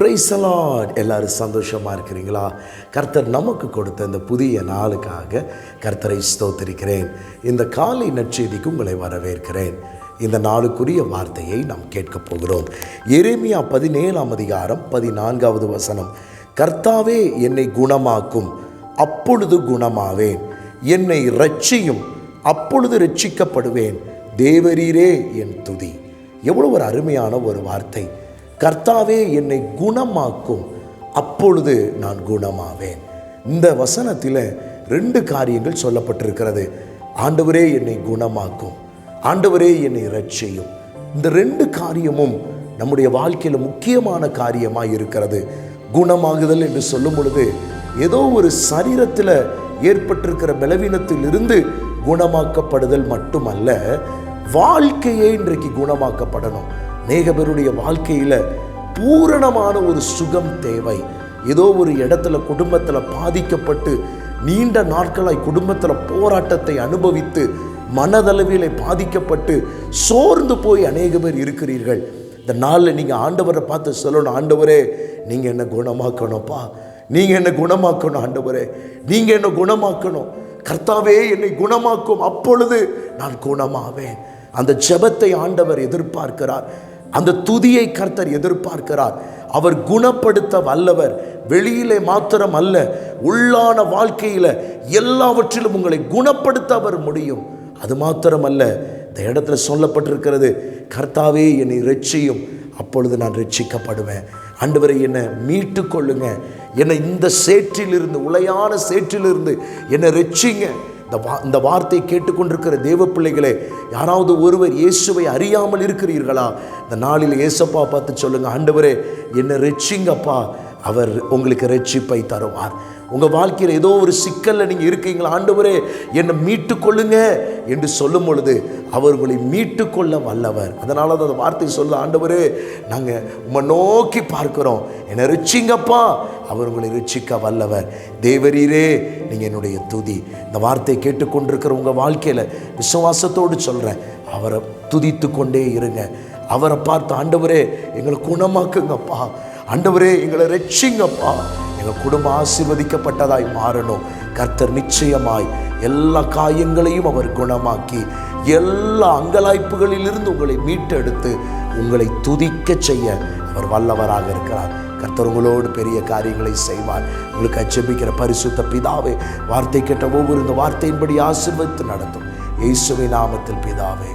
பிரைசலாட் எல்லோரும் சந்தோஷமாக இருக்கிறீங்களா? கர்த்தர் நமக்கு கொடுத்த இந்த புதிய நாளுக்காக கர்த்தரை ஸ்தோத்திருக்கிறேன். இந்த காலை நற்செய்திக்கு உங்களை வரவேற்கிறேன். இந்த நாளுக்குரிய வார்த்தையை நாம் கேட்கப் போகிறோம். எருமையா பதினேழாம் அதிகாரம் பதினான்காவது வசனம். கர்த்தாவே என்னை குணமாக்கும். அப்பொழுது குணமாவேன். என்னை ரட்சியும் அப்பொழுது ரட்சிக்கப்படுவேன் தேவரீரே என் துதி. எவ்வளோ ஒரு அருமையான ஒரு வார்த்தை. கர்த்தாவே என்னை குணமாக்கும். அப்பொழுது நான் குணமாவேன். இந்த வசனத்தில் ரெண்டு காரியங்கள் சொல்லப்பட்டிருக்கிறது. ஆண்டவரே என்னை குணமாக்கும். ஆண்டவரே என்னை ரட்சியும் இந்த ரெண்டு காரியமும் நம்முடைய வாழ்க்கையில் முக்கியமான காரியமாக இருக்கிறது. குணமாகுதல் என்று சொல்லும் பொழுது ஏதோ ஒரு சரீரத்தில் ஏற்பட்டிருக்கிற பலவீனத்திலிருந்து குணமாக்கப்படுதல் மட்டுமல்ல வாழ்க்கையே இன்றைக்கு குணமாக்கப்படணும். அநேக பேருடைய வாழ்க்கையில் பூரணமான ஒரு சுகம் தேவை. ஏதோ ஒரு இடத்துல குடும்பத்தில் பாதிக்கப்பட்டு நீண்ட நாட்களாய் குடும்பத்தில் போராட்டத்தை அனுபவித்து மனதளவிலே பாதிக்கப்பட்டு சோர்ந்து போய் அநேக பேர் இருக்கிறீர்கள். இந்த நாளில் நீங்கள் ஆண்டவரை பார்த்து சொல்லணும் ஆண்டவரே நீங்கள் என்ன குணமாக்கணும்ப்பா? நீங்கள் என்ன குணமாக்கணும் ஆண்டவரே? நீங்கள் என்ன குணமாக்கணும்? கர்த்தாவே என்னை குணமாக்கும் அப்பொழுது நான் குணமாவேன். அந்த ஜெபத்தை ஆண்டவர் எதிர்பார்க்கிறார். அந்த துதியை கர்த்தர் எதிர்பார்க்கிறார். அவர் குணப்படுத்த வல்லவர். வெளியிலே மாத்திரம் அல்ல உள்ளான வாழ்க்கையில் எல்லாவற்றிலும் உங்களை குணப்படுத்த அவர் முடியும். அது மாத்திரம் அல்ல இந்த இடத்துல சொல்லப்பட்டிருக்கிறது கர்த்தாவே என்னை ரட்சியும் அப்பொழுது நான் ரட்சிக்கப்படுவேன் ஆண்டவரை என்னை மீட்டு கொள்ளுங்க என்னை இந்த சேற்றிலிருந்து உளையான சேற்றிலிருந்து என்னை ரட்சிங்க இந்த வா இந்த வார்த்தையை கேட்டுக்கொண்டிருக்கிற தேவ பிள்ளைகளே யாராவது ஒருவர் இயேசுவை அறியாமல் இருக்கிறீர்களா? இந்த நாளில் இயேசப்பா பார்த்து சொல்லுங்க ஆண்டவரே என்னை ரெச்சிங்கப்பா அவர் உங்களுக்கு ரட்சிப்பை தருவார். உங்கள் வாழ்க்கையில் ஏதோ ஒரு சிக்கலில் நீங்கள் இருக்கீங்களா? ஆண்டவரே என்னை மீட்டு கொள்ளுங்க என்று சொல்லும் பொழுது அவர்களை மீட்டு கொள்ள வல்லவர். அதனால தான் அந்த வார்த்தை சொல்ல ஆண்டவரே நாங்கள் உம்மை நோக்கி பார்க்குறோம். என்னை ரிச்சிங்கப்பா அவர் உங்களை ரிச்சிக்க வல்லவர். தேவரீரே நீங்கள் என்னுடைய துதி. இந்த வார்த்தையை கேட்டுக்கொண்டிருக்கிற உங்கள் வாழ்க்கையில் விசுவாசத்தோடு சொல்கிறேன் அவரை துதித்து கொண்டே இருங்க. அவரை பார்த்து ஆண்டவரே எங்களை குணமாக்குங்கப்பா. ஆண்டவரே எங்களை ரட்சிங்கப்பா. எங்கள் குடும்பம் ஆசீர்வதிக்கப்பட்டதாய் மாறணும். கர்த்தர் நிச்சயமாய் எல்லா காயங்களையும் அவர் குணமாக்கி எல்லா அங்கலாய்ப்புகளிலிருந்து உங்களை மீட்டெடுத்து உங்களை துதிக்க செய்ய அவர் வல்லவராக இருக்கிறார். கர்த்தர் உங்களோடு பெரிய காரியங்களை செய்வார். உங்களுக்கு அச்சபிக்கிற பரிசுத்த பிதாவே வார்த்தை கேட்ட ஒவ்வொரு இந்த வார்த்தையின்படி ஆசீர்வதித்து நடத்தும். இயேசுவை நாமத்தில் பிதாவே